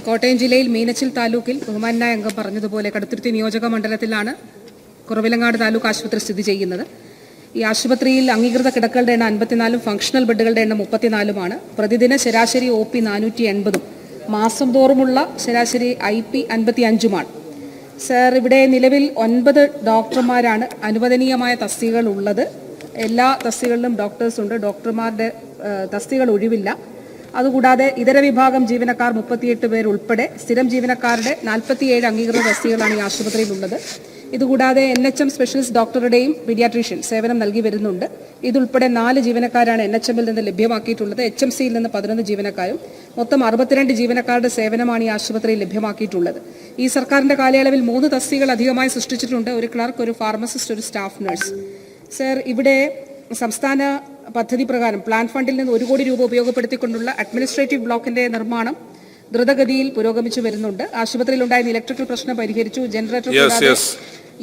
കോട്ടയം ജില്ലയിൽ മീനച്ചിൽ താലൂക്കിൽ ബഹുമാനായ അംഗം പറഞ്ഞതുപോലെ കടുത്തുരുത്തി നിയോജക മണ്ഡലത്തിലാണ് കുറവിലങ്ങാട് താലൂക്ക് ആശുപത്രി സ്ഥിതി ചെയ്യുന്നത്. ഈ ആശുപത്രിയിൽ അംഗീകൃത കിടക്കളുടെ എണ്ണം അൻപത്തിനാലും ഫംഗ്ഷണൽ ബെഡുകളുടെ എണ്ണം മുപ്പത്തിനാലുമാണ്. പ്രതിദിന ശരാശരി ഒ പി നാനൂറ്റി എൺപതും മാസം തോറുമുള്ള ശരാശരി ഐ പി അൻപത്തി അഞ്ചുമാണ് സർ ഇവിടെ നിലവിൽ ഒൻപത് ഡോക്ടർമാരാണ് അനുവദനീയമായ തസ്തികകൾ ഉള്ളത് എല്ലാ തസ്തികളിലും ഡോക്ടേഴ്സ് ഉണ്ട്. ഡോക്ടർമാരുടെ തസ്തികൾ ഒഴിവില്ല. അതുകൂടാതെ ഇതര വിഭാഗം ജീവനക്കാർ മുപ്പത്തിയെട്ട് പേർ ഉൾപ്പെടെ സ്ഥിരം ജീവനക്കാരുടെ നാൽപ്പത്തിയേഴ് അംഗീകൃത തസ്തികകളാണ് ഈ ആശുപത്രിയിലുള്ളത്. ഇതുകൂടാതെ എൻ എച്ച് എം സ്പെഷ്യലിസ്റ്റ് ഡോക്ടറുടെയും പീഡിയാട്രീഷ്യൻ സേവനം നൽകി വരുന്നുണ്ട്. ഇതുൾപ്പെടെ നാല് ജീവനക്കാരാണ് എൻ എച്ച് എമ്മിൽ നിന്ന് ലഭ്യമാക്കിയിട്ടുള്ളത്. എച്ച് എം സിയിൽ നിന്ന് പതിനൊന്ന് ജീവനക്കാരും മൊത്തം അറുപത്തിരണ്ട് ജീവനക്കാരുടെ സേവനമാണ് ഈ ആശുപത്രിയിൽ ലഭ്യമാക്കിയിട്ടുള്ളത്. ഈ സർക്കാരിന്റെ കാലയളവിൽ മൂന്ന് തസ്തികൾ അധികമായി സൃഷ്ടിച്ചിട്ടുണ്ട്. ഒരു ക്ലർക്ക് ഒരു ഫാർമസിസ്റ്റ് ഒരു സ്റ്റാഫ് നഴ്സ്. സർ ഇവിടെ സംസ്ഥാന പദ്ധതി പ്രകാരം പ്ലാൻ ഫണ്ടിൽ നിന്ന് ഒരു കോടി രൂപ ഉപയോഗപ്പെടുത്തിക്കൊണ്ടുള്ള അഡ്മിനിസ്ട്രേറ്റീവ് ബ്ലോക്കിന്റെ നിർമ്മാണം ദ്രുതഗതിയിൽ പുരോഗമിച്ചു വരുന്നുണ്ട്. ആശുപത്രിയിൽ ഉണ്ടായിരുന്ന ഇലക്ട്രിക്കൽ പ്രശ്നം പരിഹരിച്ചു. ജനറേറ്റർ കൂടാതെ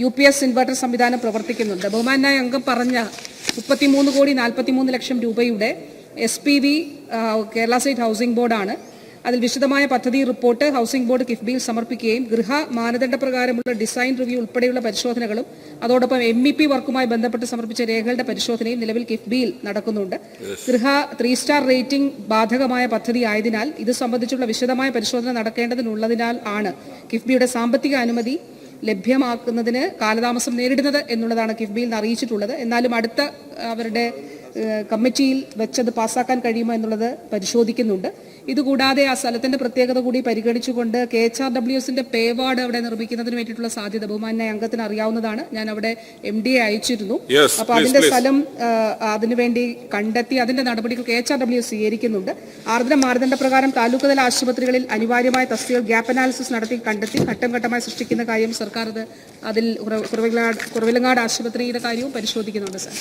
യു പി എസ് ഇൻവെർട്ടർ സംവിധാനം പ്രവർത്തിക്കുന്നുണ്ട്. ബഹുമാനായ അംഗം പറഞ്ഞ മുപ്പത്തിമൂന്ന് കോടി നാൽപ്പത്തിമൂന്ന് ലക്ഷം രൂപയുടെ S P V Kerala state housing ബോർഡാണ് അതിൽ വിശദമായ പദ്ധതി റിപ്പോർട്ട് ഹൌസിംഗ് ബോർഡ് കിഫ്ബിയിൽ സമർപ്പിക്കുകയും ഗൃഹ മാനദണ്ഡ പ്രകാരമുള്ള ഡിസൈൻ റിവ്യൂ ഉൾപ്പെടെയുള്ള പരിശോധനകളും അതോടൊപ്പം എം ഇ പി വർക്കുമായി ബന്ധപ്പെട്ട് സമർപ്പിച്ച രേഖകളുടെ പരിശോധനയും നിലവിൽ കിഫ്ബിയിൽ നടക്കുന്നുണ്ട്. ഗൃഹ ത്രീ സ്റ്റാർ റേറ്റിംഗ് ബാധകമായ പദ്ധതി ആയതിനാൽ ഇത് സംബന്ധിച്ചുള്ള വിശദമായ പരിശോധന നടക്കേണ്ടതിനുള്ളതിനാൽ ആണ് കിഫ്ബിയുടെ സാമ്പത്തിക അനുമതി ലഭ്യമാക്കുന്നതിന് കാലതാമസം നേരിടുന്നത് എന്നുള്ളതാണ് കിഫ്ബിയിൽ നിന്ന് അറിയിച്ചിട്ടുള്ളത്. എന്നാലും അടുത്ത അവരുടെ കമ്മിറ്റിയിൽ വെച്ചത് പാസ്സാക്കാൻ കഴിയുമോ എന്നുള്ളത് പരിശോധിക്കുന്നുണ്ട്. ഇതുകൂടാതെ ആ സ്ഥലത്തിന്റെ പ്രത്യേകത കൂടി പരിഗണിച്ചുകൊണ്ട് കെ എച്ച് ആർ ഡബ്ല്യു എസിന്റെ പേവാർഡ് അവിടെ നിർമ്മിക്കുന്നതിന് വേണ്ടിയിട്ടുള്ള സാധ്യത ബഹുമാനായ അംഗത്തിന് അറിയാവുന്നതാണ്. ഞാൻ അവിടെ എം ഡി എ അയച്ചിരുന്നു. അപ്പൊ അതിന്റെ സ്ഥലം അതിനുവേണ്ടി കണ്ടെത്തി അതിന്റെ നടപടികൾ കെ എച്ച് ആർ ഡബ്ല്യു സ്വീകരിക്കുന്നുണ്ട്. ആർദ്ര മാനദണ്ഡ പ്രകാരം താലൂക്ക് തല ആശുപത്രികളിൽ അനിവാര്യമായ തസ്തികൾ ഗ്യാപ്പ് അനാലിസിസ് നടത്തി കണ്ടെത്തി ഘട്ടം ഘട്ടമായി സൃഷ്ടിക്കുന്ന കാര്യം സർക്കാർ അത് അതിൽ കുറവിലങ്ങാട് ആശുപത്രിയുടെ കാര്യവും പരിശോധിക്കുന്നുണ്ട് സാർ.